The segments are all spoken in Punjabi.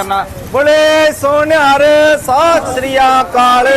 ਕਰਨਾ। ਬੋਲੇ ਸੋਨਿਆਰ Sat Sri Akal.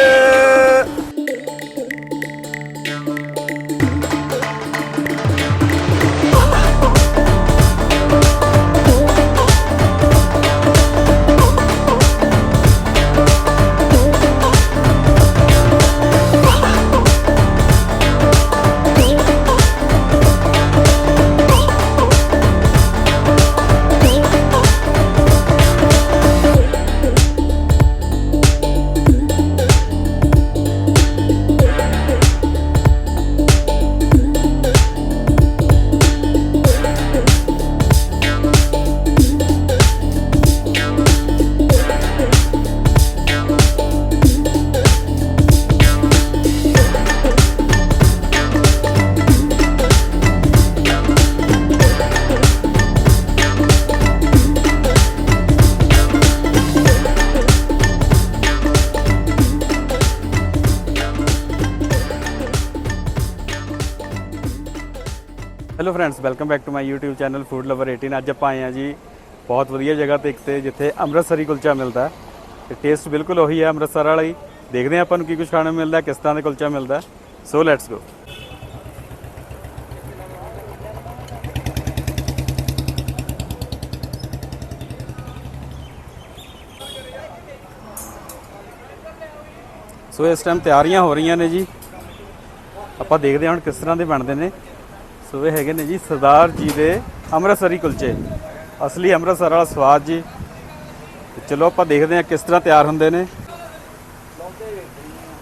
Hello friends welcome back to my YouTube channel food lover 18 ਅੱਜ ਆਪਾਂ ਆਏ ਆ ਜੀ ਬਹੁਤ ਵਧੀਆ ਜਗ੍ਹਾ ਤੇ ਇੱਕ ਤੇ ਜਿੱਥੇ ਅੰਮ੍ਰਿਤਸਰੀ ਕੁਲਚਾ ਮਿਲਦਾ ਹੈ। ਤੇ ਟੇਸਟ ਬਿਲਕੁਲ ਉਹੀ ਹੈ ਅੰਮ੍ਰਿਤਸਰ ਵਾਲਾ ਹੀ। ਦੇਖਦੇ ਹਾਂ ਆਪਾਂ ਨੂੰ ਕੀ ਕੁਝ ਖਾਣ ਨੂੰ ਮਿਲਦਾ ਕਿਸ ਤਰ੍ਹਾਂ ਦਾ ਕੁਲਚਾ ਮਿਲਦਾ ਸੋ ਲੈਟਸ ਗੋ ਸੋ ਇਸ ਟਾਈਮ ਤਿਆਰੀਆਂ ਹੋ ਰਹੀਆਂ ਨੇ ਜੀ। ਆਪਾਂ ਦੇਖਦੇ ਹਾਂ ਹੁਣ ਕਿਸ ਤਰ੍ਹਾਂ ਦੇ ਬਣਦੇ ਨੇ। ਸੋ ਇਹ ਹੈਗੇ ਨੇ ਜੀ ਸਰਦਾਰ ਜੀ ਦੇ ਅੰਮ੍ਰਿਤਸਰੀ ਕੁਲਚੇ। ਅਸਲੀ ਅੰਮ੍ਰਿਤਸਰ ਵਾਲਾ ਸਵਾਦ ਜੀ। ਚਲੋ ਆਪਾਂ ਦੇਖਦੇ ਹਾਂ ਕਿਸ ਤਰ੍ਹਾਂ ਤਿਆਰ ਹੁੰਦੇ ਨੇ।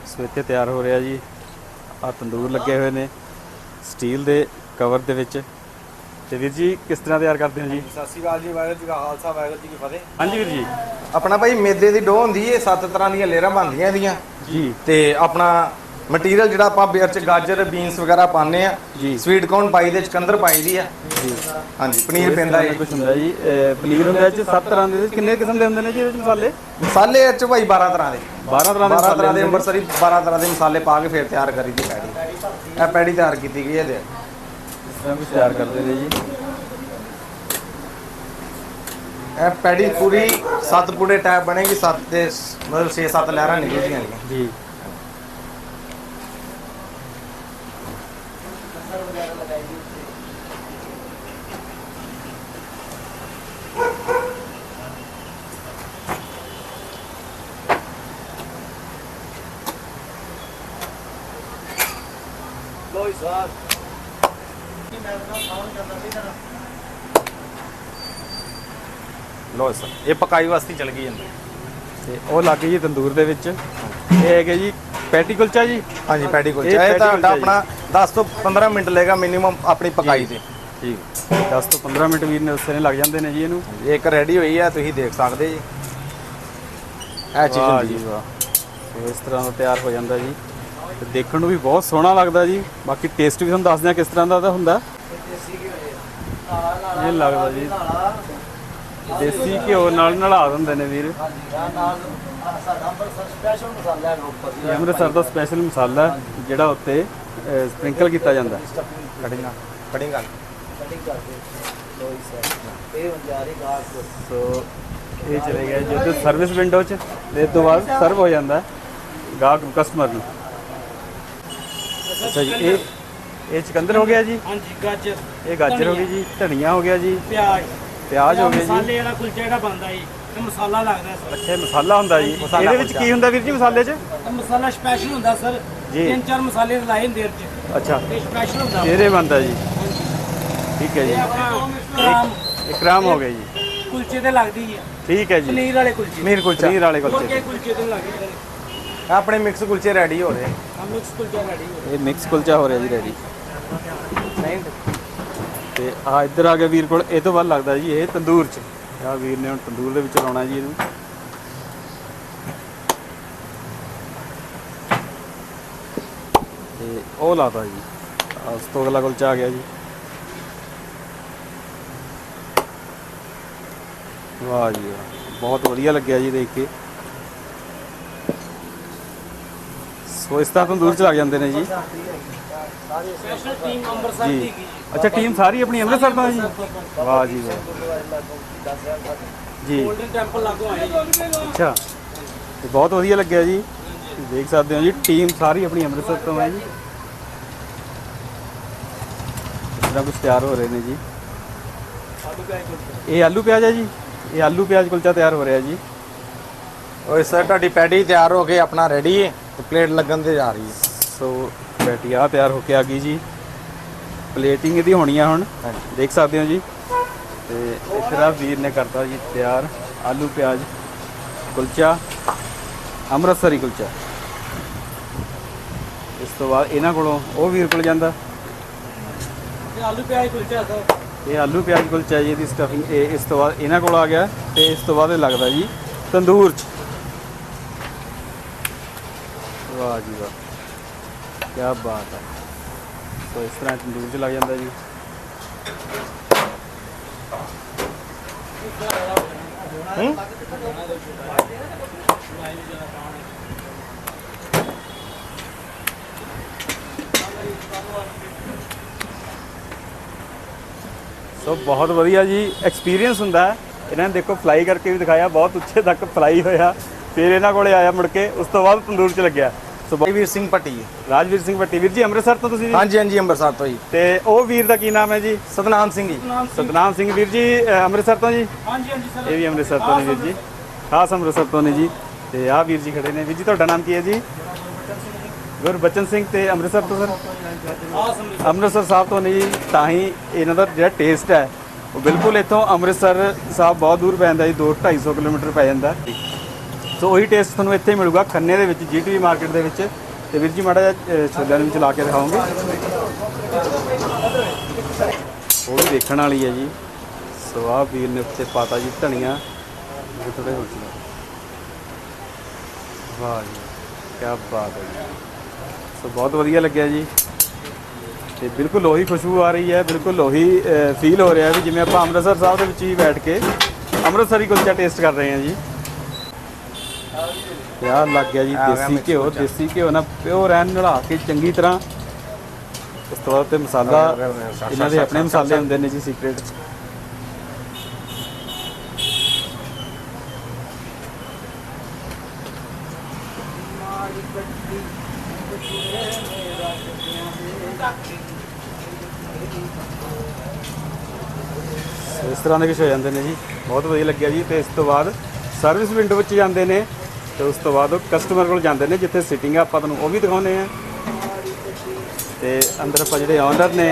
ਸੋ ਇੱਥੇ ਤਿਆਰ ਹੋ ਰਿਹਾ ਜੀ। ਆ ਤੰਦੂਰ ਲੱਗੇ ਹੋਏ ਨੇ ਸਟੀਲ ਦੇ ਕਵਰ ਦੇ ਵਿੱਚ। ਤੇ ਵੀਰ ਜੀ ਕਿਸ ਤਰ੍ਹਾਂ ਤਿਆਰ ਕਰਦੇ ਹੋ ਜੀ? ਸਤਿ ਸ੍ਰੀ ਅਕਾਲ ਜੀ ਵਾਹਿਗੁਰੂ ਜੀ ਕਾ ਖਾਲਸਾ ਵਾਹਿਗੁਰੂ ਜੀ ਕੀ ਫਤਿਹ। ਹਾਂਜੀ ਵੀਰ ਜੀ। ਆਪਣਾ ਭਾਈ ਮੇਦੇ ਦੀ ਡੋ ਹੁੰਦੀ ਏ ਸੱਤ ਤਰ੍ਹਾਂ ਦੀਆਂ ਲੇਅਰਾਂ ਬਣਦੀਆਂ ਇਹਦੀਆਂ। ਜੀ। ਤੇ ਆਪਣਾ ਮਟੀਰੀਅਲ ਜਿਹੜਾ ਆਪਾਂ ਬੇਰ ਚ ਗਾਜਰ ਬੀਨਸ ਵਗੈਰਾ ਪਾਉਂਦੇ ਆ ਜੀ। ਸਵੀਟ ਕੌਰਨ ਪਾਈ ਦੇ ਚਕੰਦਰ ਪਾਈ ਦੀ ਆ। ਜੀ। ਹਾਂਜੀ ਪਨੀਰ ਪੈਂਦਾ ਏ ਕੁਝ ਹੁੰਦਾ ਜੀ। ਪਨੀਰ ਹੁੰਦਾ ਚ ਸੱਤ ਤਰ੍ਹਾਂ ਦੇ। ਕਿੰਨੇ ਕਿਸਮ ਦੇ ਹੁੰਦੇ ਨੇ ਜੀ ਇਹਦੇ ਮਸਾਲੇ? ਮਸਾਲੇ ਚ ਭਾਈ 12 ਤਰ੍ਹਾਂ ਦੇ। 12 ਤਰ੍ਹਾਂ ਦੇ 12 ਤਰ੍ਹਾਂ ਮਸਾਲੇ ਦੇ ਅੰਮ੍ਰਿਤਸਰੀ 12 ਤਰ੍ਹਾਂ ਦੇ ਮਸਾਲੇ ਪਾ ਕੇ ਫਿਰ ਤਿਆਰ ਕਰੀ ਦੀ ਪੈੜੀ। ਇਹ ਪੈੜੀ ਤਿਆਰ ਕੀਤੀ ਗਈ ਹੈ ਦੇ ਇਸ ਤਰ੍ਹਾਂ ਕੁਝ ਤਿਆਰ ਕਰਦੇ ਨੇ ਜੀ। ਇਹ ਪੈੜੀ ਪੂਰੀ ਸੱਤ ਪੂੜੇ ਟਾਈਪ ਬਣੇਗੀ। ਸੱਤ ਤੇ ਮਤਲਬ 6-7 ਲਹਿਰਾਂ ਨਿਕਲਦੀਆਂ ਜੀ। ਲੋ ਸਰ। ਇਹ ਪਕਾਈ ਵਾਸਤੇ ਚਲ ਗਈ ਜਾਂਦੀ। ਤੇ ਉਹ ਲੱਗ ਗਈ ਜੀ ਤੰਦੂਰ ਦੇ ਵਿੱਚ। ਇਹ ਹੈਗੇ ਜੀ ਪੈਟੀ ਕੁਲਚਾ ਜੀ? ਹਾਂਜੀ ਪੈਟੀ ਕੁਲਚਾ। ਇਹ ਪੈਟੀ ਤਾਂ ਕੁਲਚਾ ਆਪਣਾ 10 ਤੋਂ 15 ਮਿੰਟ ਲਏਗਾ ਮਿਨੀਮਮ ਆਪਣੀ ਪਕਾਈ ਤੇ। ਠੀਕ। 10 ਤੋਂ 15 ਮਿੰਟ ਵੀਰ ਨੇ ਉਸੇ ਨੇ ਲੱਗ ਜਾਂਦੇ ਨੇ ਜੀ ਇਹਨੂੰ। ਇਹ ਇੱਕ ਰੈਡੀ ਹੋਈ ਹੈ ਤੁਸੀਂ ਦੇਖ ਸਕਦੇ ਜੀ। ਇਹ ਚੀਜ਼ ਹੁੰਦੀ ਜੀ ਵਾਹ। ਇਸ ਤਰ੍ਹਾਂ ਦਾ ਤਿਆਰ ਹੋ ਜਾਂਦਾ ਜੀ। ਤੇ ਦੇਖਣ ਨੂੰ ਵੀ ਬਹੁਤ ਸੋਹਣਾ ਲੱਗਦਾ ਜੀ। ਬਾਕੀ ਟੇਸਟ ਵੀ ਤੁਹਾਨੂੰ ਦੱਸਦੇ ਆ ਕਿਸ ਤਰ੍ਹਾਂ ਦਾ ਉਹਦਾ ਹੁੰਦਾ। ਇਹ ਲੱਗਦਾ ਜੀ। ਦੇਸੀ ਘਿਓ ਨਾਲ ਨਲਾ ਦਿੰਦੇ ਨੇ ਵੀਰ। ਇਹ ਅੰਮ੍ਰਿਤਸਰ ਦਾ ਸਪੈਸ਼ਲ ਮਸਾਲਾ ਹੈ, ਜਿਹੜਾ ਉੱਤੇ ਸਪ੍ਰਿੰਕਲ ਕੀਤਾ ਜਾਂਦਾ। ਹੈ। ਕਟਿੰਗ ਕਟਿੰਗ ਕਰ ਸੋ ਇਹ ਚਲੇ ਗਿਆ ਜੀ ਉੱਥੇ ਸਰਵਿਸ ਵਿੰਡੋ 'ਚ ਤੇ ਇਸ ਤੋਂ ਬਾਅਦ ਸਰਵ ਹੋ ਜਾਂਦਾ। ਹੈ ਗਾਹਕ ਨੂੰ ਕਸਟਮਰ ਨੂੰ। ਅੱਛਾ ਜੀ ਇਹ ਇਹ ਚਕੰਦਰ ਹੋ ਗਿਆ ਜੀ? ਹਾਂਜੀ ਗਾਜਰ ਇਹ ਗਾਜਰ ਹੋ ਗਈ ਜੀ ਧਨੀਆ। ਹੋ ਗਿਆ ਜੀ? ਪਿਆਜ਼। ਪਿਆਜ਼ ਹੋ ਗਿਆ ਜੀ? ਮਸਾਲੇ ਵਾਲਾ ਕੁਲਚਾ ਜਿਹੜਾ ਬਣਦਾ ਜੀ ਇਹ ਮਸਾਲਾ ਲੱਗਦਾ ਸਰ। ਅੱਛਾ ਮਸਾਲਾ ਹੁੰਦਾ ਜੀ। ਇਹਦੇ ਵਿੱਚ। ਕੀ ਹੁੰਦਾ ਵੀਰ ਜੀ ਮਸਾਲੇ 'ਚ? ਮਸਾਲਾ ਸਪੈਸ਼ਲ ਹੁੰਦਾ ਸਰ। ਤਿੰਨ ਚਾਰ ਮਸਾਲੇ ਲਾਏ ਹੁੰਦੇ ਇਹਦੇ ਚ। ਅੱਛਾ। ਇਹ ਸਪੈਸ਼ਲ ਹੁੰਦਾ। ਇਹਦੇ ਬਣਦਾ ਜੀ। ਠੀਕ ਹੈ ਜੀ। ਇਕਰਾਮ ਹੋ ਗਿਆ ਜੀ। ਕੁਲਚੇ ਤੇ ਲੱਗਦੀ ਹੈ ਠੀਕ ਹੈ ਜੀ। ਪਨੀਰ ਵਾਲੇ ਕੁਲਚੇ। ਪਨੀਰ ਕੁਲਚਾ। ਪਨੀਰ ਵਾਲੇ ਕੁਲਚੇ ਕੁਲਚੇ ਤੇ ਲੱਗਦੀ। ਆਪਣੇ ਮਿਕਸ ਕੁਲਚੇ ਰੈਡੀ ਹੋ ਰਹੇ। ਆ ਮਿਕਸ ਕੁਲਚਾ ਰੈਡੀ ਹੋ ਇਹ ਮਿਕਸ ਕੁਲਚਾ ਹੋ ਰਿਹਾ ਜੀ ਰੈਡੀ ਨਹੀਂ। ਤੇ ਆ ਇੱਧਰ ਆ ਗਿਆ ਵੀਰ ਕੋਲ ਇਹ ਤੋਂ ਬਾਅਦ ਲੱਗਦਾ ਜੀ ਇਹ ਤੰਦੂਰ 'ਚ। ਆ ਵੀਰ ਨੇ ਹੁਣ ਤੰਦੂਰ ਦੇ ਵਿੱਚ ਲਾਉਣਾ ਜੀ ਇਹਨੂੰ। ਤੇ ਉਹ ਲਾਤਾ ਜੀ। ਆਹ ਉਸ ਤੋਂ ਅਗਲਾ ਕੁਲਚਾ ਆ ਗਿਆ ਜੀ। ਵਾਹ ਜੀ ਵਾਹ ਬਹੁਤ ਵਧੀਆ ਲੱਗਿਆ ਜੀ ਦੇਖ ਕੇ। ਸੋ ਇਸ ਤਰ੍ਹਾਂ ਤੰਦੂਰ 'ਚ ਲੱਗ ਜਾਂਦੇ ਨੇ ਜੀ ਸਪੈਸ਼ਲ ਟੀਮ ਅੰਮ੍ਰਿਤਸਰ ਜੀ ਦੀ ਹੈਗੀ ਜੀ ਅੱਛਾ ਟੀਮ ਸਾਰੀ ਆਪਣੀ ਅੰਮ੍ਰਿਤਸਰ ਤੋਂ ਹੈ ਜੀ ਵਾਹ ਜੀ ਵਾਹ ਜੀ ਗੋਲਡਨ ਟੈਂਪਲ ਲਾਗੋਂ ਆਏ ਜੀ ਅੱਛਾ ਤੇ ਬਹੁਤ ਵਧੀਆ ਲੱਗਿਆ ਜੀ ਤੁਸੀਂ ਦੇਖ ਸਕਦੇ ਹੋ ਜੀ ਟੀਮ ਸਾਰੀ ਆਪਣੀ ਅੰਮ੍ਰਿਤਸਰ ਤੋਂ ਹੈ ਜੀ ਇਸ ਤਰ੍ਹਾਂ ਕੁਝ ਤਿਆਰ ਹੋ ਰਹੇ ਨੇ ਜੀ ਆਲੂ ਪਿਆਜ਼ ਕੁਲਚਾ ਇਹ ਆਲੂ ਪਿਆਜ਼ ਹੈ ਜੀ ਇਹ ਆਲੂ ਪਿਆਜ਼ ਕੁਲਚਾ ਤਿਆਰ ਹੋ ਰਿਹਾ ਜੀ ਉਹ ਇਸ ਤਰ੍ਹਾਂ ਤੁਹਾਡੀ ਪੈਟੀ ਤਿਆਰ ਹੋ ਕੇ ਆਪਣਾ ਰੈਡੀ ਹੈ ਤੇ ਪਲੇਟ ਲੱਗਣ ਤੇ ਜਾ ਰਹੀ ਹੈ। ਸੋ ਬੈਟੀ ਆ ਤਿਆਰ ਹੋ ਕੇ ਆ ਗਈ ਜੀ। ਪਲੇਟਿੰਗ ਇਹਦੀ ਹੋਣੀ ਆ ਹੁਣ। ਦੇਖ ਸਕਦੇ ਹੋ ਜੀ। ਤੇ ਇਤਰਾ ਵੀਰ ਨੇ ਕਰਤਾ ਜੀ ਤਿਆਰ। ਆਲੂ ਪਿਆਜ਼ ਕੁਲਚਾ ਅੰਮ੍ਰਿਤਸਰੀ ਕੁਲਚਾ। ਇਸ ਤੋਂ ਬਾਅਦ ਇਹਨਾਂ ਕੋਲੋਂ ਉਹ ਵੀਰ ਕੋਲ ਜਾਂਦਾ। ਤੇ ਆਲੂ ਪਿਆਜ਼ ਕੁਲਚਾ ਸਰ। ਇਹ ਆਲੂ ਪਿਆਜ਼ ਕੁਲਚਾ ਜੀ ਇਹਦੀ ਸਟਫਿੰਗ ਇਹ ਇਸ ਤੋਂ ਬਾਅਦ ਇਹਨਾਂ ਕੋਲ ਆ ਗਿਆ। ਤੇ ਇਸ ਤੋਂ ਬਾਅਦ ਇਹ ਲੱਗਦਾ ਜੀ ਤੰਦੂਰ 'ਚ। ਵਾਹ ਜੀ ਵਾਹ ਕੀ ਬਾਤ ਹੈ ਸੋ ਇਸ ਤਰ੍ਹਾਂ ਤੰਦੂਰ 'ਚ ਲੱਗ ਜਾਂਦਾ ਜੀ। ਹੂੰ? ਸੋ ਬਹੁਤ ਵਧੀਆ ਜੀ ਐਕਸਪੀਰੀਅੰਸ ਹੁੰਦਾ ਹੈ। ਇਹਨਾਂ ਨੇ ਦੇਖੋ ਫਲਾਈ ਕਰਕੇ ਵੀ ਦਿਖਾਇਆ। ਬਹੁਤ ਉੱਚੇ ਤੱਕ ਫਲਾਈ ਹੋਇਆ। ਫਿਰ ਇਹਨਾਂ ਕੋਲੇ ਆਇਆ ਮੁੜ ਕੇ। ਉਸ ਤੋਂ ਬਾਅਦ ਤੰਦੂਰ 'ਚ ਲੱਗਿਆ। ਸੋ ਬਹੁਤ- ਵੀਰ ਸਿੰਘ ਪੱਟੀ ਰਾਜਵੀਰ ਸਿੰਘ ਭੱਟੀ। ਵੀਰ ਜੀ ਅੰਮ੍ਰਿਤਸਰ ਤੋਂ ਤੁਸੀਂ? ਹਾਂਜੀ ਹਾਂਜੀ ਅੰਮ੍ਰਿਤਸਰ ਤੋਂ ਜੀ। ਤੇ ਉਹ ਵੀਰ ਦਾ ਕੀ ਨਾਮ ਹੈ ਜੀ? ਸਤਨਾਮ ਸਿੰਘ ਜੀ। ਸਤਨਾਮ ਸਿੰਘ। ਵੀਰ ਜੀ ਅੰਮ੍ਰਿਤਸਰ ਤੋਂ ਜੀ? ਹਾਂਜੀ ਹਾਂਜੀ ਸਰ। ਇਹ ਵੀ ਅੰਮ੍ਰਿਤਸਰ ਤੋਂ ਨੇ ਵੀਰ ਜੀ। ਖਾਸ ਅੰਮ੍ਰਿਤਸਰ ਤੋਂ ਨੇ ਜੀ। ਤੇ ਆਹ ਵੀਰ ਜੀ ਖੜੇ ਨੇ। ਵੀਰ ਜੀ ਤੁਹਾਡਾ ਨਾਮ ਕੀ ਹੈ ਜੀ? ਗੁਰਬਚਨ ਸਿੰਘ ਤੇ ਅੰਮ੍ਰਿਤਸਰ ਤੋਂ ਸਰ? ਅੰਮ੍ਰਿਤਸਰ ਸਾਹਿਬ ਤੋਂ ਨੇ ਜੀ। ਤਾਂ ਹੀ ਇਹਨਾਂ ਦਾ ਜਿਹੜਾ ਟੇਸਟ ਹੈ ਉਹ ਬਿਲਕੁਲ ਇੱਥੋਂ ਅੰਮ੍ਰਿਤਸਰ ਸਾਹਿਬ ਬਹੁਤ ਦੂਰ ਪੈ ਜਾਂਦਾ ਜੀ 2 250 ਕਿਲੋਮੀਟਰ ਪੈ ਜਾਂਦਾ। ਸੋ ਉਹੀ ਟੇਸਟ ਤੁਹਾਨੂੰ ਇੱਥੇ ਮਿਲੂਗਾ ਖੰਨੇ ਦੇ ਵਿੱਚ ਜੀਟੀਵੀ ਮਾਰਕੀਟ ਦੇ ਵਿੱਚ। ਤੇ ਵੀਰ ਜੀ ਮਾੜਾ ਜਿਹਾ ਅ, ਛੋਲਿਆਂ ਦੇ ਵਿੱਚ ਲਾ ਕੇ ਦਿਖਾਓਗੇ। ਉਹ ਵੀ ਦੇਖਣ ਵਾਲੀ ਹੈ ਜੀ। ਸੋ ਆਹ ਵੀਰ ਨੇ ਉੱਤੇ ਪਾਤਾ ਜੀ ਧਨੀਆ। ਇਹ ਥੋੜੇ ਹੋ ਚੁੱਕਾ ਵਾਹ ਜੀ ਕੀ ਬਾਤ ਹੈ ਜੀ। ਸੋ ਬਹੁਤ ਵਧੀਆ ਲੱਗਿਆ ਜੀ। ਤੇ ਬਿਲਕੁਲ ਉਹੀ ਖੁਸ਼ਬੂ ਆ ਰਹੀ ਹੈ ਬਿਲਕੁਲ ਉਹੀ ਫੀਲ ਹੋ ਰਿਹਾ ਵੀ ਜਿਵੇਂ ਆਪਾਂ ਅੰਮ੍ਰਿਤਸਰ ਸਾਹਿਬ ਦੇ ਵਿੱਚ ਹੀ ਬੈਠ ਕੇ ਅੰਮ੍ਰਿਤਸਰੀ ਕੁਲਚਾ ਟੇਸਟ ਕਰ ਰਹੇ ਹਾਂ ਜੀ। ਯਾਰ ਲੱਗ ਗਿਆ ਜੀ ਦੇਸੀ ਘਿਓ। ਦੇਸੀ ਘਿਓ ਨਾਲ ਪਿਓਰ ਐਨ ਨਲਾ ਕੇ ਚੰਗੀ ਤਰ੍ਹਾਂ। ਉਸ ਤੋਂ ਬਾਅਦ ਤੇ ਮਸਾਲਾ ਇਹਨਾਂ ਦੇ ਆਪਣੇ ਮਸਾਲੇ ਹੁੰਦੇ ਨੇ ਜੀ ਸੀਕ੍ਰੇਟ ਇਸ ਤਰ੍ਹਾਂ ਦੇ ਕੁਛ ਹੋ ਜਾਂਦੇ ਨੇ ਜੀ। ਬਹੁਤ ਵਧੀਆ ਲੱਗਿਆ ਜੀ ਤੇ ਇਸ ਤੋਂ ਬਾਅਦ ਸਰਵਿਸ ਵਿੰਡੋ ਵਿੱਚ ਜਾਂਦੇ ਨੇ। ਤੇ ਉਸ ਤੋਂ ਬਾਅਦ ਉਹ ਕਸਟਮਰ ਕੋਲ ਜਾਂਦੇ ਨੇ ਜਿੱਥੇ ਸਿਟਿੰਗ ਆ ਆਪਾਂ ਤੁਹਾਨੂੰ ਉਹ ਵੀ ਦਿਖਾਉਂਦੇ ਆ ਤੇ ਅੰਦਰ ਆਪਾਂ ਜਿਹੜੇ ਓਨਰ ਨੇ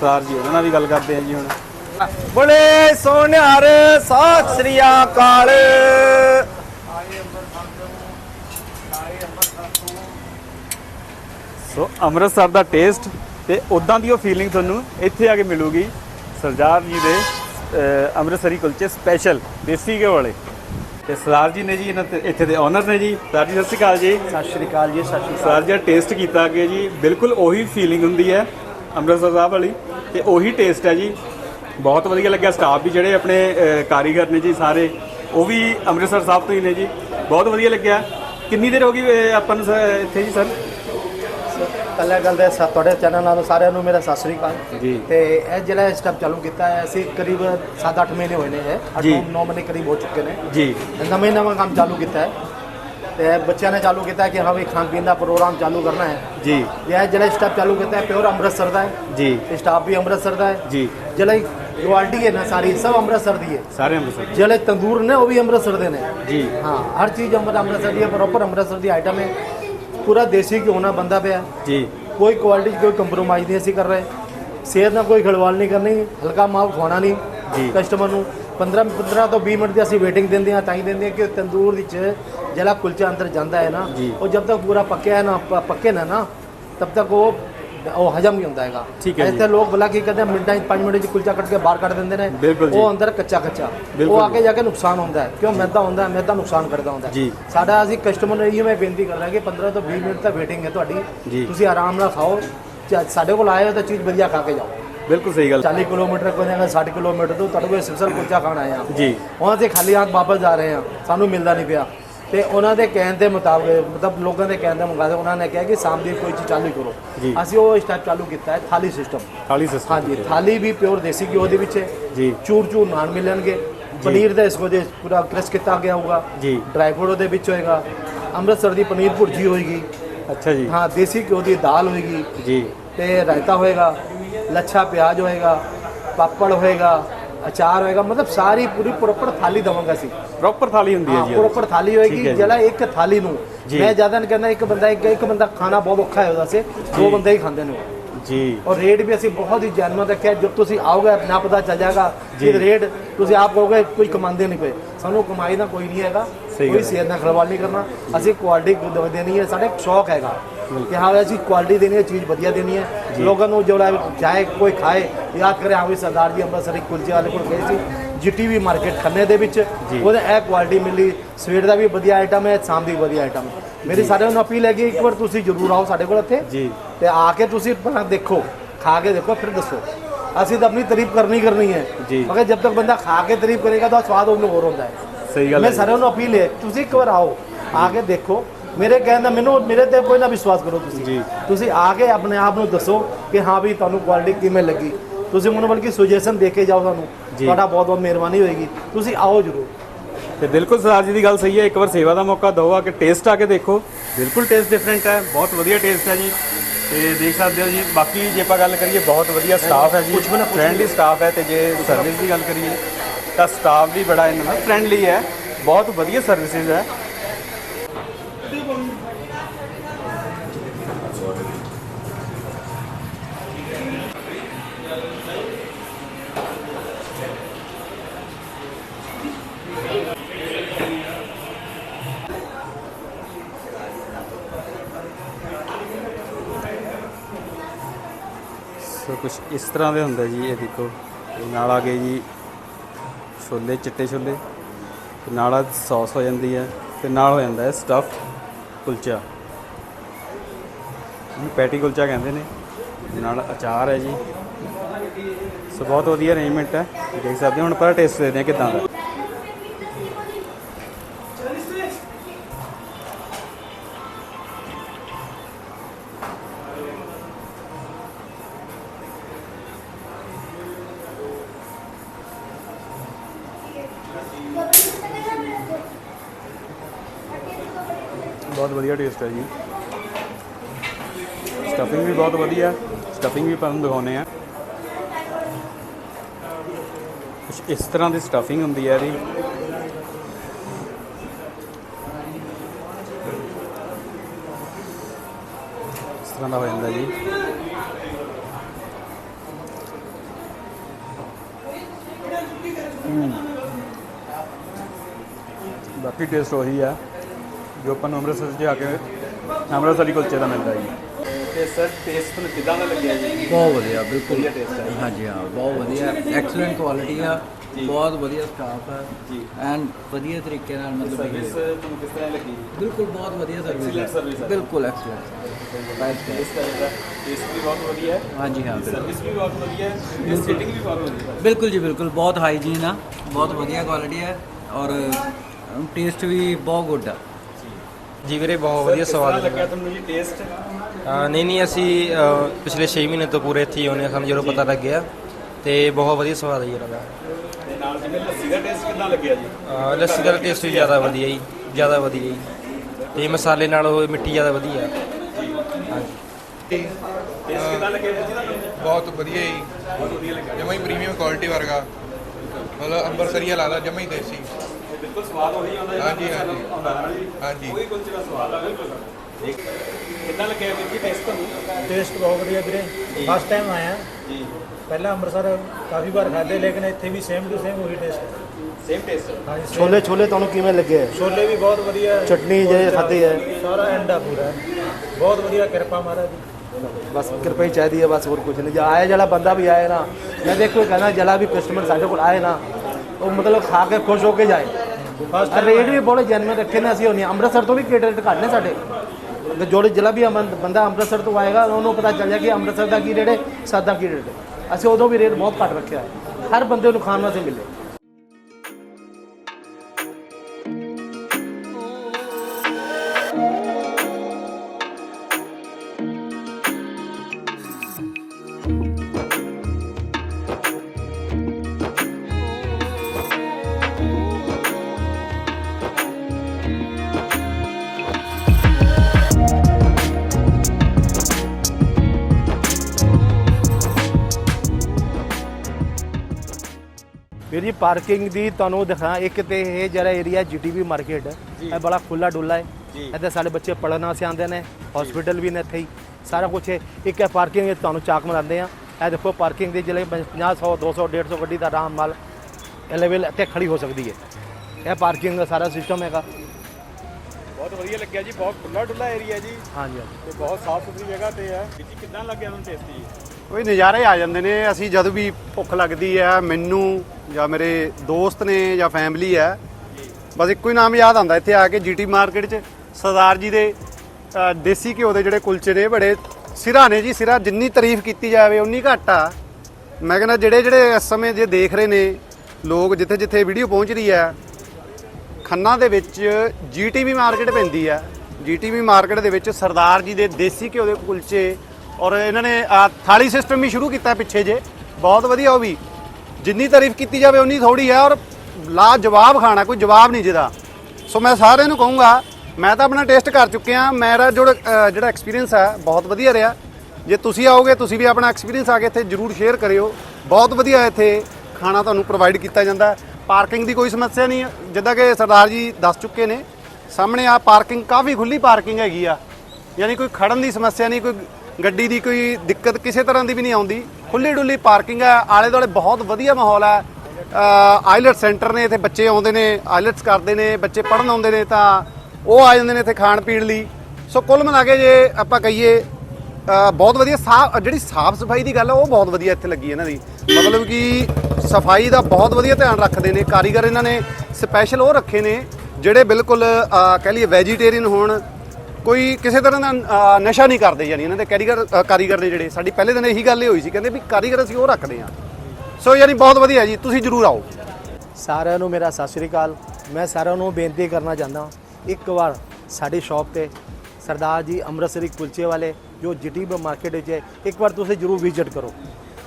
ਸਰ ਜੀ ਉਹਨਾਂ ਨਾਲ ਵੀ ਗੱਲ ਕਰਦੇ ਆ ਜੀ ਹੁਣ। ਬੋਲੇ ਸੋਨਿਆਰ ਸਤਿ ਸ੍ਰੀ ਅਕਾਲ। ਸੋ ਅੰਮ੍ਰਿਤਸਰ ਦਾ ਟੇਸਟ ਤੇ ਉਦਾਂ ਦੀ ਉਹ ਫੀਲਿੰਗ ਤੁਹਾਨੂੰ ਇੱਥੇ ਆ ਕੇ ਮਿਲੂਗੀ। ਸਰਦਾਰ ਜੀ ਦੇ ਅੰਮ੍ਰਿਤਸਰੀ ਕੁਲਚੇ ਸਪੈਸ਼ਲ ਦੇਸੀ ਘਿਓ ਵਾਲੇ। ਤੇ ਸਰਦਾਰ ਜੀ ਨੇ ਜੀ ਇਹਨਾਂ ਤੇ- ਇੱਥੇ ਦੇ ਓਨਰ ਨੇ ਜੀ। ਸਰਦਾਰ ਜੀ ਸਤਿ ਸ਼੍ਰੀ ਅਕਾਲ ਜੀ। ਸਤਿ ਸ਼੍ਰੀ ਅਕਾਲ ਜੀ ਸਤਿ ਸ਼੍ਰੀ ਸਰ ਜਿਹੜਾ ਟੇਸਟ ਕੀਤਾ ਅੱਗੇ ਜੀ। ਬਿਲਕੁਲ ਉਹੀ ਫੀਲਿੰਗ ਹੁੰਦੀ ਹੈ ਅੰਮ੍ਰਿਤਸਰ ਸਾਹਿਬ ਵਾਲੀ। ਤੇ ਉਹੀ ਟੇਸਟ ਹੈ ਜੀ। ਬਹੁਤ ਵਧੀਆ ਲੱਗਿਆ। ਸਟਾਫ ਵੀ ਜਿਹੜੇ ਆਪਣੇ ਅਹ, ਕਾਰੀਗਰ ਨੇ ਜੀ ਸਾਰੇ ਉਹ ਵੀ ਅੰਮ੍ਰਿਤਸਰ ਸਾਹਿਬ ਤੋਂ ਹੀ ਨੇ ਜੀ। ਬਹੁਤ ਵਧੀਆ ਲੱਗਿਆ। ਕਿੰਨੀ ਦੇਰ ਹੋ ਗਈ ਅਹ, ਆਪਾਂ ਨੂੰ ਸਰ ਇੱਥੇ ਜੀ ਸਰ? ਪਹਿਲਾਂ ਗੱਲ ਤਾਂ ਸਾ- ਤੁਹਾਡੇ ਚੈਨਲ ਨਾਲ ਸਾਰਿਆਂ ਨੂੰ ਮੇਰਾ ਸਤਿ ਸ਼੍ਰੀ ਅਕਾਲ। ਜੀ। ਤੇ ਇਹ ਜਿਹੜਾ ਸਟੈਪ ਚਾਲੂ ਕੀਤਾ ਹੈ ਅਸੀਂ ਕਰੀਬ 7-8 ਮਹੀਨੇ ਹੋਏ ਨੇ ਇਹ। ਜੀ। 9 ਮਹੀਨੇ ਕਰੀਬ ਹੋ ਚੁੱਕੇ ਨੇ। ਜੀ। ਨਵੇਂ ਨਵਾਂ ਕੰਮ ਚਾਲੂ ਕੀਤਾ ਹੈ। ਤੇ ਬੱਚਿਆਂ ਨੇ ਚਾਲੂ ਕੀਤਾ ਕਿ ਹਾਂ ਵੀ ਖਾਣ ਪੀਣ ਦਾ ਪ੍ਰੋਗਰਾਮ ਚਾਲੂ ਕਰਨਾ ਹੈ। ਜੀ। ਇਹ ਜਿਹੜਾ ਸਟੈਪ ਚਾਲੂ ਕੀਤਾ ਹੈ ਪਿਓਰ ਅੰਮ੍ਰਿਤਸਰ ਦਾ ਹੈ। ਜੀ। ਤੇ ਸਟਾਫ ਵੀ ਅੰਮ੍ਰਿਤਸਰ ਦਾ ਹੈ। ਜੀ। ਜਿਹੜੇ ਕੁਆਲਿਟੀ ਹੈ ਨਾ ਸਾਰੀ ਸਭ ਅੰਮ੍ਰਿਤਸਰ ਦੀ ਹੈ। ਸਾਰੇ ਅੰਮ੍ਰਿਤਸਰ ਜਿਹੜੇ ਤੰਦੂਰ ਨੇ ਉਹ ਵੀ ਅੰਮ੍ਰਿਤਸਰ ਦੇ ਨੇ। ਜੀ। ਹਾਂ ਹਰ ਚੀਜ਼ ਅੰਮ੍ਰਿਤ ਅੰਮ੍ਰਿਤਸਰ ਦੀ ਹੈ ਪ੍ਰੋਪਰ ਅੰਮ੍ਰਿਤਸਰ ਦੀ ਆਈਟਮ ਹੈ। ਪੂਰਾ ਦੇਸੀ ਘਿਓ ਨਾਲ ਬੰਦਾ ਪਿਆ ਜੀ ਕੋਈ ਕੁਆਲਿਟੀ 'ਚ ਕੋਈ ਕੰਪਰੋਮਾਈਜ਼ ਨਹੀਂ ਅਸੀਂ ਕਰ ਰਹੇ ਸਿਹਤ ਨਾਲ ਕੋਈ ਖੜਵਾਲ ਨਹੀਂ ਕਰਨੀ ਹਲਕਾ ਮਾਲ ਖਵਾਉਣਾ ਜੀ। ਨਹੀਂ ਕਸਟਮਰ ਨੂੰ 15 15 ਤੋਂ 20 ਮਿੰਟ ਦੀ ਅਸੀਂ ਵੇਟਿੰਗ ਦਿੰਦੇ ਹਾਂ ਤਾਂ ਹੀ ਦਿੰਦੇ ਹਾਂ ਕਿ ਤੰਦੂਰ ਵਿੱਚ ਜਿਹੜਾ ਕੁਲਚਾ ਅੰਦਰ ਜਾਂਦਾ ਹੈ ਨਾ ਜੀ। ਉਹ ਜਦ ਤੱਕ ਪੂਰਾ ਪੱਕਿਆ ਹੈ ਨਾ ਪੱਕੇ ਨਾ ਨਾ ਤਬ ਤੱਕ ਉਹ ਉਹ ਹਜਮ ਨਹੀਂ ਹੁੰਦਾ ਹੈਗਾ। ਠੀਕ ਹੈ ਜੀ। ਇੱਥੇ ਲੋਕ ਭਲਾ ਕੀ ਕਰਦੇ ਆ, ਮਿੰਟਾਂ 'ਚ 5 ਮਿੰਟ 'ਚ ਕੁਲਚਾ ਕੱਟ ਕੇ ਬਾਹਰ ਕੱਢ ਦਿੰਦੇ ਨੇ। ਉਹ ਅੰਦਰ ਕੱਚਾ ਕੱਚਾ। ਉਹ ਅੱਗੇ ਜਾ। ਕੇ ਨੁਕਸਾਨ ਹੁੰਦਾ ਹੈ। ਕਿਉਂ? ਮੈਦਾ ਹੁੰਦਾ ਹੈ ਮੈਦਾ ਨੁਕਸਾਨ ਕਰਦਾ ਹੁੰਦਾ ਹੈ। ਸਾਡਾ ਅਸੀਂ ਕਸਟਮਰ ਨੂੰ ਇਹ ਮੈਂ ਬੇਨਤੀ ਕਰ ਰਿਹਾ ਕਿ 15 ਤੋਂ 20 ਮਿੰਟ ਤੱਕ ਵੇਟਿੰਗ ਹੈ। ਤੁਹਾਡੀ। ਤੁਸੀਂ ਆਰਾਮ ਨਾਲ ਖਾਓ। ਸਾਡੇ ਕੋਲ ਆਏ ਹੋ ਤਾਂ ਚੀਜ਼ ਵਧੀਆ ਖਾ ਕੇ ਜਾਓ। ਬਿਲਕੁਲ ਸਹੀ ਗੱਲ। 40 ਕਿਲੋਮੀਟਰ ਕੋਈ ਨਾ 60 ਕਿਲੋਮੀਟਰ ਤੋਂ ਤੁਹਾਡੇ ਕੋਲ ਸਿਰਫ ਕੁਲਚਾ ਖਾਣ ਆਏ ਆ ਜੀ। ਉਹਨਾਂ ਤੇ ਖਾਲੀ ਹੱਥ ਵਾਪਸ ਜਾ ਰਹੇ ਆ ਸਾਨੂੰ ਮਿਲਦਾ ਨਹੀਂ ਪਿਆ। ਤੇ ਉਹਨਾਂ ਦੇ ਕਹਿਣ ਦੇ ਮੁਤਾਬਕ ਮਤਲਬ ਲੋਕਾਂ ਦੇ ਕਹਿਣ ਦੇ ਮੁਤਾਬਕ ਉਹਨਾਂ ਨੇ ਕਿਹਾ ਕਿ ਸ਼ਾਮ ਦੀ ਕੋਈ ਚੀਜ਼ ਚਾਲੂ ਕਰੋ। ਅਸੀਂ ਉਹ ਸਟੈਪ ਚਾਲੂ ਕੀਤਾ ਹੈ ਥਾਲੀ ਸਿਸਟਮ ਖਾਲੀ ਸਿਸਟਮ ਹਾਂਜੀ ਥਾਲੀ ਵੀ ਪਿਓਰ ਦੇਸੀ ਘਿਓ ਦੇ ਵਿੱਚ ਹੈ। ਜੀ। ਚੂਰ ਚੂਰ ਨਾਨ ਮਿਲਣਗੇ। ਪਨੀਰ ਦਾ ਇਸ ਵਜੇ ਪੂਰਾ ਕ੍ਰਸ਼ ਕੀਤਾ ਗਿਆ ਹੋਊਗਾ। ਜੀ। ਡਰਾਈ ਫਰੂਟ ਉਹਦੇ ਵਿੱਚ ਹੋਏਗਾ। ਅੰਮ੍ਰਿਤਸਰ ਦੀ ਪਨੀਰ ਭੁਰਜੀ ਹੋਏਗੀ। ਅੱਛਾ ਜੀ। ਹਾਂ ਦੇਸੀ ਘਿਓ ਦੀ ਦਾਲ ਹੋਏਗੀ। ਜੀ। ਤੇ ਰਾਇਤਾ ਹੋਏਗਾ ਲੱਛਾ ਪਿਆਜ਼ ਹੋਏਗਾ ਪਾਪੜ ਹੋਏਗਾ ਅਚਾਰ ਹੋਏਗਾ। ਮਤਲਬ ਸਾਰੀ ਪੂਰੀ ਪ੍ਰੋਪਰ ਥਾਲੀ ਦਵਾਂਗਾ ਅਸੀਂ। ਪ੍ਰੋਪਰ ਥਾਲੀ ਹੁੰਦੀ ਹੈ ਜੀ ਉਹਦੀ। ਪ੍ਰੋਪਰ ਥਾਲੀ ਹੋਏਗੀ। ਜਿਹੜਾ ਇੱਕ ਥਾਲੀ ਨੂੰ ਜੀ। ਮੈਂ ਜ਼ਿਆਦਾ ਨਹੀਂ ਕਹਿੰਦਾ ਇੱਕ ਬੰਦਾ ਇੱਕ ਇੱਕ ਬੰਦਾ ਖਾਣਾ ਬਹੁਤ ਔਖਾ ਹੈ ਉਹਦਾ ਸੇ ਦੋ ਬੰਦੇ ਹੀ ਖਾਂਦੇ ਨੇ ਜੀ ਔਰ ਰੇਟ ਵੀ ਅਸੀਂ ਬਹੁਤ ਹੀ ਜੈਨੂਅਨ ਰੱਖਿਆ ਜਦ ਤੁਸੀਂ ਆਓਗੇ ਆਪਣੇ ਆਪ ਪਤਾ ਚੱਲ ਜਾਏਗਾ ਜੀ। ਕਿ ਰੇਟ ਤੁਸੀਂ ਆਪ ਕਹੋਗੇ ਕੋਈ ਕਮਾਉਂਦੇ ਨਹੀਂ ਪਏ ਸਾਨੂੰ ਕਮਾਈ ਦਾ ਕੋਈ ਨਹੀਂ ਹੈਗਾ ਕੋਈ। ਸਿਹਤ ਨਾਲ ਖਲਵਾੜ ਨਹੀਂ ਕਰਨਾ। ਅਸੀਂ ਕੁਆਲਿਟੀ ਦੇਣੀ ਹੈ ਸਾਡੇ ਸ਼ੌਕ ਹੈਗਾ ਕਿ ਹਾਂ ਅਸੀਂ ਕੁਆਲਿਟੀ ਦੇਣੀ ਹੈ ਚੀਜ਼ ਵਧੀਆ ਦੇਣੀ ਹੈ। ਲੋਕਾਂ ਨੂੰ ਜਿਹੜਾ ਜਾਏ ਕੋਈ ਖਾਏ ਯਾਦ ਕਰੇ ਹਾਂ ਵੀ ਸਰਦਾਰ ਜੀ ਅੰਮ੍ਰਿਤਸਰੀ ਕੁਲਚੇ ਵਾਲੇ ਕੋਲ ਗਏ ਸੀ ਜੀਟੀ ਵੀ ਮਾਰਕੀਟ ਖੰਨੇ ਦੇ ਵਿੱਚ। ਉਹਦੇ ਇਹ ਕੁਆਲਿਟੀ ਮਿਲੀ ਸਵੇਰ ਦਾ ਵੀ ਵਧੀਆ ਆਈਟਮ ਹੈ ਸ਼ਾਮ ਦੀ ਵੀ ਵਧੀਆ ਆਈਟਮ ਹੈ। ਮੇਰੀ ਸਾਰਿਆਂ ਨੂੰ ਅਪੀਲ ਹੈਗੀ ਇੱਕ ਵਾਰ ਤੁਸੀਂ ਜ਼ਰੂਰ ਆਓ ਸਾਡੇ ਕੋਲ ਇੱਥੇ। ਜੀ। ਤੇ ਆ ਕੇ ਤੁਸੀਂ ਪਹਿਲਾਂ ਦੇਖੋ ਖਾ ਕੇ ਦੇਖੋ ਫਿਰ ਦੱਸੋ। ਅਸੀਂ ਤਾਂ ਆਪਣੀ ਤਾਰੀਫ ਕਰਨੀ ਕਰਨੀ ਹੈ। ਜੀ। ਮਗਰ ਜਦ ਤੱਕ ਬੰਦਾ ਖਾ ਕੇ ਤਾਰੀਫ ਕਰੇਗਾ ਤਾਂ ਸਵਾਦ ਉਹਨੂੰ ਹੋਰ ਹੁੰਦਾ ਹੈ। ਸਹੀ ਗੱਲ ਮੈਂ। ਸਾਰਿਆਂ ਨੂੰ ਅਪੀਲ ਹੈ ਤੁਸੀਂ ਇੱਕ ਵਾਰ ਆਓ ਆ ਕੇ ਦੇਖੋ। ਮੇਰੇ ਕਹਿਣ ਦਾ ਮੈਨੂੰ ਮੇਰੇ ਤੇ ਕੋਈ ਨਾ ਵਿਸ਼ਵਾਸ ਕਰੋ ਤੁਸੀਂ। ਤੁਸੀਂ ਆ ਕੇ ਆਪਣੇ ਆਪ ਨੂੰ ਦੱਸੋ ਕਿ ਹਾਂ ਵੀ ਤੁਹਾਨੂੰ ਕੁਆਲਿਟੀ ਕਿਵੇਂ ਲੱਗੀ। ਤੁਸੀਂ ਮੈਨੂੰ ਬਲਕਿ ਸੁਜੈਸ਼ਨ ਦੇ ਕੇ ਜਾਓ ਸਾਨੂੰ। ਜੀ। ਤੁਹਾਡਾ ਬਹੁਤ ਬਹੁਤ ਮਿਹਰਬਾਨੀ ਹੋਏਗੀ। ਤੁਸੀਂ ਆਓ ਜ਼ਰੂਰ। ਤੇ ਬਿਲਕੁਲ ਸਰਦਾਰ ਜੀ ਦੀ ਗੱਲ ਸਹੀ ਹੈ ਇੱਕ ਵਾਰ ਸੇਵਾ ਦਾ ਮੌਕਾ ਦਿਓ ਆ ਕੇ ਟੇਸਟ ਆ ਕੇ ਦੇਖੋ। ਬਿਲਕੁਲ ਟੇਸਟ ਡਿਫਰੈਂਟ ਹੈ ਬਹੁਤ ਵਧੀਆ ਟੇਸਟ ਹੈ ਜੀ। ਤੇ ਦੇਖ ਸਕਦੇ ਹੋ ਜੀ ਬਾਕੀ ਜੇ ਆਪਾਂ ਗੱਲ ਕਰੀਏ ਬਹੁਤ ਵਧੀਆ ਸਟਾਫ ਹੈ ਜੀ। ਫ੍ਰੈਂਡਲੀ ਸਟਾਫ ਹੈ ਤੇ ਜੇ ਸਰਵਿਸ ਦੀ ਗੱਲ ਕਰੀਏ ਤਾਂ ਸਟਾਫ ਵੀ ਬੜਾ ਇਹਨਾਂ ਦਾ ਫ੍ਰੈਂਡਲੀ ਹੈ ਬਹੁਤ ਵਧੀਆ ਸਰਵਿਸਿਜ਼ ਹੈ ਸੋ ਕੁਝ ਇਸ ਤਰ੍ਹਾਂ ਦੇ ਹੁੰਦਾ ਜੀ ਇਹ ਦੇਖੋ ਤੇ ਨਾਲ ਆ ਗਏ ਜੀ ਛੋਲੇ, ਚਿੱਟੇ ਛੋਲੇ। ਤੇ ਨਾਲ ਆ ਸੌਸ ਹੋ ਜਾਂਦੀ ਹੈ ਤੇ ਨਾਲ ਹੋ ਜਾਂਦਾ ਹੈ ਸਟਫ ਕੁਲਚਾ। ਇਹ ਪੈਟੀ ਕੁਲਚਾ ਕਹਿੰਦੇ ਨੇ। ਨਾਲ ਅਚਾਰ ਹੈ ਜੀ। ਸੋ ਬਹੁਤ ਵਧੀਆ ਅਰੇਂਜਮੈਂਟ ਹੈ। ਦੇਖ ਸਕਦੇ ਹੋ ਹੁਣ, ਪਰ ਟੇਸਟ ਦੇ ਦਿੰਦੇ ਹਾਂ ਕਿਦਾਂ ਦਾ। ਵਧੀਆ ਟੇਸਟ ਹੈ ਜੀ। ਸਟਫਿੰਗ ਵੀ ਬਹੁਤ ਵਧੀਆ ਸਟਫਿੰਗ ਵੀ ਤੁਹਾਨੂੰ ਦਿਖਾਉਂਦੇ ਆ ਕੁਛ ਇਸ ਤਰ੍ਹਾਂ ਦੀ ਸਟਫਿੰਗ ਹੁੰਦੀ ਹੈ ਇਹਦੀ। ਇਸ ਤਰ੍ਹਾਂ ਦਾ ਹੋ ਜਾਂਦਾ ਜੀ। ਬਾਕੀ ਟੇਸਟ ਉਹੀ ਆ। ਜੋ ਆਪਾਂ ਨੂੰ ਅੰਮ੍ਰਿਤਸਰ 'ਚ ਆ ਕੇ ਅੰਮ੍ਰਿਤਸਰੀ ਕੁਲਚੇ ਦਾ ਮਿਲਦਾ ਜੀ ਤੇ ਸਰ ਟੇਸਟ ਤੁਹਾਨੂੰ ਕਿਦਾਂ ਦਾ ਲੱਗਿਆ ਜੀ ਬਹੁਤ ਵਧੀਆ ਬਿਲਕੁਲ ਵਧੀਆ taste ਹੈ। ਹਾਂਜੀ ਹਾਂ ਬਹੁਤ ਵਧੀਆ ਐਕਸਲੈਂਟ ਕੁਆਲਿਟੀ ਆ ਬਹੁਤ ਵਧੀਆ ਸਟਾਫ ਹੈ ਜੀ। ਐਂਡ ਵਧੀਆ ਤਰੀਕੇ ਨਾਲ ਮਤਲਬ ਸਰਵਿਸ behave- ਤੁਹਾਨੂੰ ਕਿਸ ਤਰ੍ਹਾਂ ਲੱਗੀ ਬਿਲਕੁਲ ਬਹੁਤ ਵਧੀਆ Excellent service ਸਰਵਿਸ ਹੈ। ਹੈ ਬਿਲਕੁਲ ਐਕਸਲੈਂਟ ਟੇਸਟ ਕਰਦਾ ਟੇਸਟ ਵੀ ਬਹੁਤ ਵਧੀਆ ਹੈ ਹਾਂਜੀ ਹਾਂ ਬਿਲਕੁਲ ਸਰਵਿਸ ਵੀ ਬਹੁਤ ਵਧੀਆ ਹੈ ਤੇ ਸਿਟਿੰਗ ਵੀ ਬਹੁਤ ਵਧੀਆ ਹੈ ਬਿਲਕੁਲ ਜੀ ਬਿਲਕੁਲ ਬਹੁਤ ਹਾਈਜੀਨ ਆ ਬਹੁਤ ਵਧੀਆ ਕੁਆਲਿਟੀ ਹੈ ਔਰ ਟੇਸਟ ਵੀ ਬਹੁਤ ਗੁੱਡ ਆ ਜੀ ਵੀਰੇ ਬਹੁਤ ਵਧੀਆ ਸਵਾਦ ਲੱਗਿਆ ਤੁਹਾਨੂੰ ਜੀ ਟੇਸਟ ਨਹੀਂ ਨਹੀਂ ਅਸੀਂ ਪਿਛਲੇ 6 ਮਹੀਨੇ ਤੋਂ ਪੂਰੇ ਇੱਥੇ ਹੀ ਆਉਂਦੇ ਹਾਂ ਸਾਨੂੰ ਜਦੋਂ ਪਤਾ ਲੱਗਿਆ ਤੇ ਬਹੁਤ ਵਧੀਆ ਸਵਾਦ ਹੈ ਜੀ ਇਹਨਾਂ ਦਾ। ਤੇ ਨਾਲ ਜਿਵੇਂ ਲੱਸੀ ਦਾ ਟੇਸਟ ਕਿਦਾਂ ਲੱਗਿਆ ਜੀ? ਲੱਸੀ ਦਾ ਟੇਸਟ ਵੀ ਜ਼ਿਆਦਾ ਵਧੀਆ ਜੀ ਜ਼ਿਆਦਾ ਵਧੀਆ ਜੀ। ਤੇ ਮਸਾਲੇ ਨਾਲ ਉਹ ਮਿੱਟੀ ਜ਼ਿਆਦਾ ਵਧੀਆ ਟੇਸਟ ਕਿਦਾਂ ਲੱਗਿਆ ਜੀ ਤੁਹਾਨੂੰ ਬਹੁਤ ਵਧੀਆ ਜੀ। ਜਮਾ ਹੀ ਪ੍ਰੀਮੀਅਮ ਕੁਆਲਿਟੀ ਵਰਗਾ। ਮਤਲਬ ਅੰਬਰਸਰੀਆ ਲਾਦਾ ਜਮਾ ਹੀ ਦੇਸੀ ਬਿਲਕੁਲ ਸਵਾਦ ਉਹੀ ਆਉਂਦਾ ਜਿਹੜਾ ਹਾਂਜੀ, ਹਾਂਜੀ। ਆਉਂਦਾ ਨਾ ਜੀ। ਹਾਂਜੀ। ਉਹੀ ਕੁਲਚੇ ਦਾ ਸਵਾਦ ਆ ਬਿਲਕੁਲ। ਠੀਕ ਕਿਦਾਂ ਲੱਗਿਆ ਵੀਰ ਜੀ ਟੇਸਟ ਤੁਹਾਨੂੰ? ਟੇਸਟ ਬਹੁਤ ਵਧੀਆ ਵੀਰੇ। ਫਸਟ ਟਾਈਮ ਆਇਆ। ਜੀ। ਪਹਿਲਾਂ ਅੰਮ੍ਰਿਤਸਰ ਕਾਫੀ ਵਾਰ ਖਾਦੇ ਲੇਕਿਨ ਇੱਥੇ ਵੀ ਸੇਮ ਟੂ ਸੇਮ ਉਹੀ ਟੇਸਟ ਸੇਮ ਟੇਸਟ ਹਾਂਜੀ same। ਛੋਲੇ ਛੋਲੇ ਤੁਹਾਨੂੰ ਕਿਵੇਂ ਲੱਗੇ? ਛੋਲੇ ਵੀ ਬਹੁਤ ਵਧੀਆ। ਚਟਨੀ ਜੇ ਖਾਧੀ ਹੈ ਸਾਰਾ ਐਂਡਾ ਪੂਰਾ। ਬਹੁਤ ਵਧੀਆ ਕਿਰਪਾ ਮਹਾਰਾਜ ਦੀ। ਬਸ ਕਿਰਪਾ ਹੀ ਚਾਹੀਦੀ ਹੈ ਬਸ ਹੋਰ ਕੁਝ ਨਹੀਂ। ਜੇ ਆਇਆ ਜਿਹੜਾ ਬੰਦਾ ਵੀ ਆਏ ਨਾ ਮੈਂ ਦੇਖੋ ਕਹਿੰਦਾ ਜਿਹੜਾ ਵੀ ਕਸਟਮਰ ਸਾਡੇ ਕੋਲ ਆਏ ਨਾ ਉਹ ਮਤਲਬ ਖਾ ਕੇ ਖੁਸ਼ ਹੋ ਕੇ ਜਾਏ। ਫਸਟ ਰੇਟ ਵੀ ਬਹੁਤ ਜਨਮਨ ਰੱਖੇ ਨੇ, ਅਸੀਂ ਹੋਣੀ ਅੰਮ੍ਰਿਤਸਰ ਤੋਂ ਵੀ ਕੀ ਰੇਟ ਘੱਟ ਨੇ ਸਾਡੇ। ਤੇ ਜਿਹੜੇ ਜਿਹੜਾ ਵੀ ਅਮਨ- ਬੰਦਾ ਅੰਮ੍ਰਿਤਸਰ ਤੋਂ ਆਏਗਾ, ਉਹਨੂੰ ਪਤਾ ਚੱਲ ਜਾਏ ਕਿ ਅੰਮ੍ਰਿਤਸਰ ਦਾ ਕੀ ਰੇਟ ਹੈ ਸਾਦਾ ਕੀ ਰੇਟ ਹੈ। ਅਸੀਂ ਉਦੋਂ ਵੀ ਰੇਟ ਬਹੁਤ ਘੱਟ ਰੱਖਿਆ ਹਰ ਬੰਦੇ ਨੂੰ ਖਾਣ ਵਾਸਤੇ ਮਿਲੇ। ਜੀ ਪਾਰਕਿੰਗ ਦੀ ਤੁਹਾਨੂੰ ਦਿਖਾ ਇੱਕ ਤੇ ਇਹ ਜਿਹੜਾ ਏਰੀਆ ਜੀਟੀਵੀ ਮਾਰਕੀਟ ਇਹ ਬੜਾ ਖੁੱਲਾ ਡੁੱਲਾ ਹੈ। ਇੱਥੇ ਸਾਡੇ ਬੱਚੇ ਪੜ੍ਹਨ ਵਾਸਤੇ ਆਉਂਦੇ ਨੇ ਹਸਪੀਟਲ ਵੀ ਨੇ ਇੱਥੇ ਹੀ। ਸਾਰਾ ਕੁਝ ਹੈ ਇੱਕ ਹੈ ਪਾਰਕਿੰਗ ਵਿੱਚ ਤੁਹਾਨੂੰ ਚਾਕ ਮਰਾਉਂਦੇ ਆ। ਇਹ ਦੇਖੋ ਪਾਰਕਿੰਗ ਦੀ ਜਿਹੜੇ 50 100 200 150 ਗੱਡੀ ਦਾ ਆਰਾਮ ਨਾਲ ਲੈਵਲ ਇੱਥੇ ਖੜੀ ਹੋ ਸਕਦੀ ਹੈ। ਇਹ ਪਾਰਕਿੰਗ ਦਾ ਸਾਰਾ ਸਿਸਟਮ ਹੈਗਾ। ਬਹੁਤ ਵਧੀਆ ਲੱਗਿਆ ਜੀ ਬਹੁਤ ਖੁੱਲਾ ਡੁੱਲਾ ਏਰੀਆ ਜੀ। ਹਾਂਜੀ ਹਾਂਜੀ। ਤੇ ਬਹੁਤ ਸਾਫ਼ ਸੁਥਰੀ ਜਗ੍ਹਾ ਤੇ ਹੈ। ਜੀ ਕਿੱਦਾਂ ਲੱਗਿਆ ਤੁਹਾਨੂੰ ਟੇਸਟੀ ਕੋਈ ਨਜ਼ਾਰੇ ਆ ਜਾਂਦੇ ਨੇ ਅਸੀਂ ਜਦ ਵੀ ਭੁੱਖ ਲੱਗਦੀ ਹੈ ਮੈਨੂੰ ਜਾਂ ਮੇਰੇ ਦੋਸਤ ਨੇ ਜਾਂ ਫੈਮਿਲੀ ਹੈ ਬਸ ਇੱਕੋ ਹੀ ਨਾਮ ਯਾਦ ਆਉਂਦਾ ਇੱਥੇ ਆ ਕੇ ਜੀਟੀ ਮਾਰਕੀਟ 'ਚ। ਸਰਦਾਰ ਜੀ ਦੇ ਅ, ਦੇਸੀ ਘਿਓ ਦੇ ਜਿਹੜੇ ਕੁਲਚੇ ਨੇ ਬੜੇ ਸਿਰਾ ਨੇ ਜੀ ਸਿਰਾ ਜਿੰਨੀ ਤਾਰੀਫ ਕੀਤੀ ਜਾਵੇ ਉਨੀ ਘੱਟ ਆ। ਮੈਂ ਕਹਿੰਦਾ ਜਿਹੜੇ ਜਿਹੜੇ ਇਸ ਸਮੇਂ ਜੇ ਦੇਖ ਰਹੇ ਨੇ ਲੋਕ ਜਿੱਥੇ ਜਿੱਥੇ ਵੀਡੀਓ ਪਹੁੰਚ ਰਹੀ ਹੈ ਖੰਨਾ ਦੇ ਵਿੱਚ ਜੀਟੀਵੀ ਮਾਰਕੀਟ ਪੈਂਦੀ ਆ ਜੀਟੀਵੀ ਮਾਰਕੀਟ ਦੇ ਵਿੱਚ ਸਰਦਾਰ ਜੀ ਦੇ ਦੇਸੀ ਘਿਓ ਦੇ ਕੁਲਚੇ ਔਰ ਇਹਨਾਂ ਨੇ ਆਹ ਥਾਲੀ ਸਿਸਟਮ ਵੀ ਸ਼ੁਰੂ ਕੀਤਾ ਪਿੱਛੇ ਜੇ। ਬਹੁਤ ਵਧੀਆ ਉਹ ਵੀ। ਜਿੰਨੀ ਤਾਰੀਫ ਕੀਤੀ ਜਾਵੇ, ਉਨੀ ਥੋੜੀ ਹੈ ਔਰ ਲਾ ਜਵਾਬ ਖਾਣਾ, ਕੋਈ ਜਵਾਬ ਨਹੀਂ ਜਿਹਦਾ। ਸੋ ਮੈਂ ਸਾਰਿਆਂ ਨੂੰ ਕਹੂੰਗਾ, ਮੈਂ ਤਾਂ ਆਪਣਾ ਟੇਸਟ ਕਰ ਚੁੱਕਿਆ ਮੇਰਾ ਜਿਹੜਾ ਅਹ ਜਿਹੜਾ ਐਕਸਪੀਰੀਅੰਸ ਹੈ ਬਹੁਤ ਵਧੀਆ ਰਿਹਾ। ਜੇ ਤੁਸੀਂ ਆਓਗੇ, ਤੁਸੀਂ ਵੀ ਆਪਣਾ ਐਕਸਪੀਰੀਅੰਸ ਆ ਕੇ ਇੱਥੇ ਜਰੂਰ ਸ਼ੇਅਰ ਕਰਿਓ। ਬਹੁਤ ਵਧੀਆ ਇੱਥੇ ਖਾਣਾ ਤੁਹਾਨੂੰ ਪ੍ਰੋਵਾਈਡ ਕੀਤਾ ਜਾਂਦਾ। ਪਾਰਕਿੰਗ ਦੀ ਕੋਈ ਸਮੱਸਿਆ ਨਹੀਂ ਹੈ। ਜਿੱਦਾਂ ਕਿ ਸਰਦਾਰ ਜੀ ਦੱਸ ਚੁੱਕੇ ਨੇ, ਸਾਹਮਣੇ ਆ ਪਾਰਕਿੰਗ ਕਾਫੀ ਖੁੱਲੀ ਪਾਰਕਿੰਗ ਹੈਗੀ ਆ। ਯਾਨੀ ਕੋਈ ਖੜਨ ਦੀ ਸਮੱਸਿਆ ਨਹੀਂ, ਕੋਈ ਗੱਡੀ ਦੀ ਕੋਈ ਦਿੱਕਤ ਕਿਸੇ ਤਰ੍ਹਾਂ ਦੀ ਵੀ ਨਹੀਂ ਆਉਂਦੀ। ਖੁੱਲੀ ਡੁੱਲੀ ਪਾਰਕਿੰਗ ਹੈ ਆਲੇ ਦੁਆਲੇ ਬਹੁਤ ਵਧੀਆ ਮਾਹੌਲ ਹੈ। ਆਈਲੈਟ ਸੈਂਟਰ ਨੇ ਇੱਥੇ ਬੱਚੇ ਆਉਂਦੇ ਨੇ, ਆਈਲੈਟਸ ਕਰਦੇ ਨੇ, ਬੱਚੇ ਪੜ੍ਹਨ ਆਉਂਦੇ ਨੇ ਤਾਂ ਉਹ ਆ ਜਾਂਦੇ ਨੇ ਇੱਥੇ ਖਾਣ ਪੀਣ ਲਈ। ਸੋ ਕੁੱਲ ਮਿਲਾ ਕੇ ਜੇ ਆਪਾਂ ਕਹੀਏ ਬਹੁਤ ਵਧੀਆ ਸਾਫ਼, ਜਿਹੜੀ ਸਾਫ਼ ਸਫ਼ਾਈ ਦੀ ਗੱਲ ਆ, ਉਹ ਬਹੁਤ ਵਧੀਆ ਇੱਥੇ ਲੱਗੀ ਇਹਨਾਂ ਦੀ। ਮਤਲਬ ਕਿ ਸਫ਼ਾਈ ਦਾ ਬਹੁਤ ਵਧੀਆ ਧਿਆਨ ਰੱਖਦੇ ਨੇ, ਕਾਰੀਗਰ ਇਹਨਾਂ ਨੇ ਸਪੈਸ਼ਲ ਉਹ ਰੱਖੇ ਨੇ, ਜਿਹੜੇ ਬਿਲਕੁਲ ਕਹਿ ਲਈਏ ਵੈਜੀਟੇਰੀਅਨ ਹੋਣ ਕੋਈ ਕਿਸੇ ਤਰ੍ਹਾਂ ਦਾ ਅ, ਨਸ਼ਾ ਨਹੀਂ ਕਰਦੇ ਯਾਨੀ ਇਹਨਾਂ ਦੇ ਕਾਰੀਗਰ ਅ, ਕਾਰੀਗਰ ਨੇ ਜਿਹੜੇ। ਸਾਡੀ ਪਹਿਲੇ ਦਿਨ ਇਹੀ ਗੱਲ ਹੀ ਹੋਈ ਸੀ ਕਹਿੰਦੇ ਵੀ ਕਾਰੀਗਰ ਅਸੀਂ ਉਹ ਰੱਖਦੇ ਆ ਸੋ ਯਾਨੀ ਬਹੁਤ ਵਧੀਆ ਜੀ ਤੁਸੀਂ ਜਰੂਰ ਆਓ। ਸਾਰਿਆਂ ਨੂੰ ਮੇਰਾ ਸਤਿ ਸ਼੍ਰੀ ਅਕਾਲ। ਮੈਂ ਸਾਰਿਆਂ ਨੂੰ ਬੇਨਤੀ ਕਰਨਾ ਚਾਹੁੰਦਾ ਹਾਂ ਇੱਕ ਵਾਰ ਸਾਡੀ ਸ਼ਾਪ ਤੇ ਸਰਦਾਰ ਜੀ ਅੰਮ੍ਰਿਤਸਰੀ ਕੁਲਚੇ ਵਾਲੇ ਜੋ ਜੀਟੀ ਮਾਰਕੀਟ ਵਿੱਚ ਹੈ ਇੱਕ ਵਾਰ ਤੁਸੀਂ ਜਰੂਰ ਵਿਜ਼ਿਟ ਕਰੋ।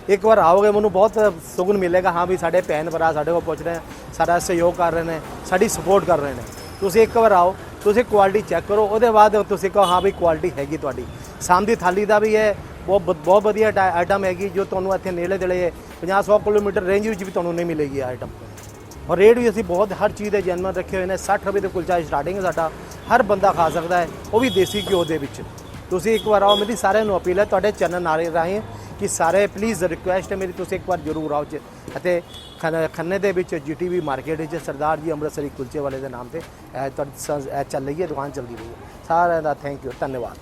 ਇੱਕ ਵਾਰ ਆਓਗੇ ਮੈਨੂੰ ਬਹੁਤ ਸੁਗਨ ਮਿਲੇਗਾ ਹਾਂ ਵੀ ਸਾਡੇ ਭੈਣ ਭਰਾ ਸਾਡੇ ਕੋਲ ਪੁੱਛ ਰਹੇ ਹੈ ਸਾਡਾ ਸਹਿਯੋਗ ਕਰ ਰਹੇ ਨੇ ਸਾਡੀ ਸਪੋਰਟ ਕਰ ਰਹੇ ਨੇ। ਤੁਸੀਂ ਇੱਕ ਵਾਰ ਆਓ ਤੁਸੀਂ ਕੁਆਲਿਟੀ ਚੈੱਕ ਕਰੋ, ਉਹਦੇ ਬਾਅਦ ਤੁਸੀਂ ਕਹੋ, ਹਾਂ ਵੀ ਕੁਆਲਿਟੀ ਹੈਗੀ ਤੁਹਾਡੀ। ਸਾਮ ਦੀ ਥਾਲੀ ਦਾ ਵੀ ਹੈ, ਬਹੁਤ ਬਹੁਤ ਵਧੀਆ ਆਈਟਮ ਹੈਗੀ, ਜੋ ਤੁਹਾਨੂੰ ਇੱਥੇ ਨੇੜੇ ਦੇਲੇ 50 100 ਕਿਲੋਮੀਟਰ ਰੇਂਜ ਵਿੱਚ ਵੀ ਤੁਹਾਨੂੰ ਨਹੀਂ ਮਿਲੇਗੀ ਆਈਟਮ ਔਰ ਰੇਟ ਵੀ ਅਸੀਂ ਬਹੁਤ, ਹਰ ਚੀਜ਼ ਦੇ ਜਨਮਨ ਰੱਖੇ ਹੋਏ ਨੇ। 60 ਰੁਪਏ ਦੇ ਕੁਲਚਾ ਸਟਾਰਟਿੰਗ ਹੈ ਸਾਡਾ। ਹਰ ਬੰਦਾ ਖਾ ਸਕਦਾ ਹੈ। ਉਹ ਵੀ ਦੇਸੀ ਘਿਓ ਦੇ ਵਿੱਚ। ਤੁਸੀਂ ਇੱਕ ਵਾਰ ਆਓ, ਮੇਰੀ ਸਾਰਿਆਂ ਨੂੰ ਅਪੀਲ ਹੈ, ਤੁਹਾਡੇ ਚੈਨਲ ਨਾਲ ਰਾਹੀਂ ਕਿ ਸਾਰੇ ਪਲੀਜ਼ ਰਿਕੁਐਸਟ ਹੈ ਮੇਰੀ, ਤੁਸੀਂ ਇੱਕ ਵਾਰ ਜ਼ਰੂਰ ਆਓ ਜੀ। ਅਤੇ ਖੰਨੇ ਦੇ ਵਿੱਚ ਜੀਟੀਵੀ ਮਾਰਕੀਟ ਵਿੱਚ ਸਰਦਾਰ ਜੀ ਅੰਮ੍ਰਿਤਸਰੀ ਕੁਲਚੇ ਵਾਲੇ ਦੇ ਨਾਮ ਤੇ, ਇਹ ਤੁਹਾਡੀ ਚੱਲ ਰਹੀ ਹੈ, ਦੁਕਾਨ ਚੱਲਦੀ ਰਹੀ ਹੈ। ਸਾਰਿਆਂ ਦਾ ਥੈਂਕ ਯੂ ਧੰਨਵਾਦ।